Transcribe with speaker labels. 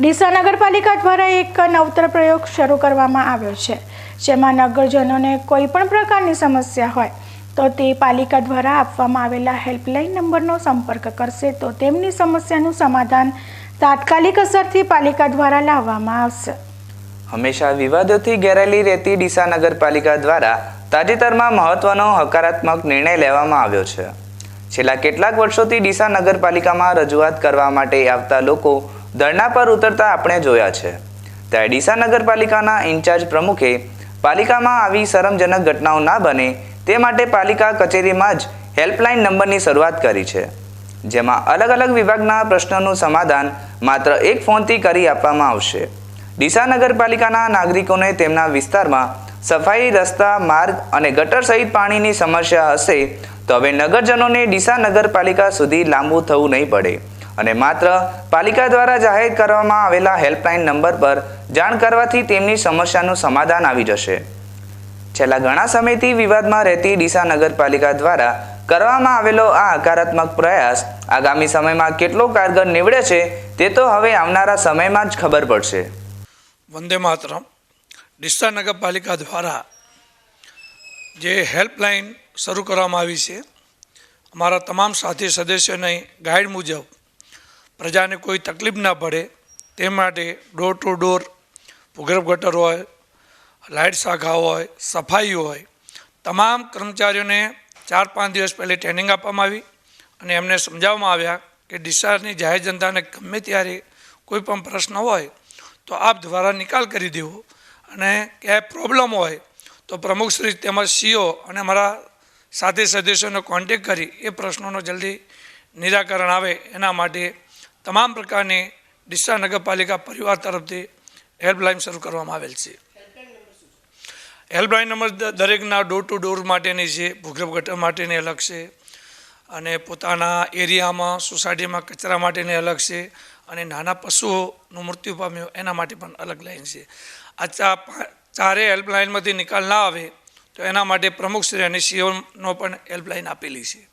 Speaker 1: ડીસા નગરપાલિકા દ્વારા એક નવતર પ્રયોગ શરૂ કરવામાં આવ્યો છે. જેમાં નગરજનોને કોઈ પણ પ્રકારની સમસ્યા હોય તો તે પાલિકા દ્વારા આપવામાં આવેલા હેલ્પલાઇન નંબરનો સંપર્ક કરશે તો તેમની સમસ્યાનું સમાધાન તાત્કાલિક અસરથી પાલિકા દ્વારા લાવવામાં આવશે.
Speaker 2: હંમેશા વિવાદોથી ઘેરાયેલી રહેતી ડીસા નગરપાલિકા દ્વારા તાજેતરમાં મહત્વનો હકારાત્મક નિર્ણય લેવામાં આવ્યો છે. છેલ્લા કેટલાક વર્ષોથી ડીસા નગરપાલિકામાં રજૂઆત કરવા માટે આવતા લોકો ધરણા પર ઉતરતા આપણે જોયા છે. ત્યારે ડીસા નગરપાલિકાના ઇન્ચાર્જ પ્રમુખે પાલિકામાં આવી શરમજનક ઘટનાઓ ના બને તે માટે પાલિકા કચેરીમાં જ હેલ્પલાઇન નંબરની શરૂઆત કરી છે, જેમાં અલગ અલગ વિભાગના પ્રશ્નોનું સમાધાન માત્ર એક ફોનથી કરી આપવામાં આવશે. ડીસા નગરપાલિકાના નાગરિકોને તેમના વિસ્તારમાં સફાઈ, રસ્તા, માર્ગ અને ગટર સહિત પાણીની સમસ્યા હશે તો હવે નગરજનોને ડીસા નગરપાલિકા સુધી લાંબુ થવું નહીં પડે. અને માત્ર પાલિકા દ્વારા જાહેર કરવામાં આવેલા હેલ્પલાઇન નંબર પર જાણ કરવાથી તેમની સમસ્યાનું સમાધાન આવી જશે. છેલ્લા ઘણા સમયથી વિવાદમાં રહેતી ડીસા નગરપાલિકા દ્વારા કરવામાં આવેલો આ હકારાત્મક પ્રયાસ આગામી સમયમાં કેટલો કારગર નીવડે છે તે તો હવે આવનારા સમયમાં જ ખબર પડશે.
Speaker 3: વંદે માતરમ. ડીસા નગરપાલિકા દ્વારા જે હેલ્પલાઇન શરૂ કરવામાં આવી છે, અમારા તમામ સાથી સદસ્યોની ગાઈડ મુજબ પ્રજાને કોઈ તકલીફ ના પડે તે માટે ડોર ટુ ડોર ભૂગર્ભ ગટર હોય, લાઇટ શાખા હોય, સફાઈ હોય, તમામ કર્મચારીઓને ચાર પાંચ દિવસ પહેલે ટ્રેનિંગ આપવામાં આવી અને એમને સમજાવવામાં આવ્યા કે ડિસ્ચાર્જની જાહેર જનતાને ગમે ત્યારે કોઈ પણ પ્રશ્ન હોય તો આપ દ્વારા નિકાલ કરી દેવો અને ક્યાંય પ્રોબ્લેમ હોય તો પ્રમુખશ્રી તેમજ સીઓ અને અમારા સાથી સદસ્યોને કોન્ટેક કરી એ પ્રશ્નોનો જલ્દી નિરાકરણ આવે એના માટે તમામ પ્રકારની ડીસા નગરપાલિકા પરિવાર તરફથી હેલ્પલાઇન શરૂ કરવામાં આવેલ છે. હેલ્પલાઇન નંબર દરેકના ડોર ટુ ડોર માટેની છે, ભૂગર્ભ ગટર માટેની અલગ છે અને પોતાના એરિયામાં, સોસાયટીમાં, કચરા માટેની અલગ છે અને નાના પશુઓનું મૃત્યુ પામ્યું એના માટે પણ અલગ લાઈન છે. આ ચારે હેલ્પલાઇનમાંથી નિકાલ ના આવે, તો એના માટે પ્રમુખશ્રી અને સીઓનો પણ હેલ્પલાઇન આપેલી છે.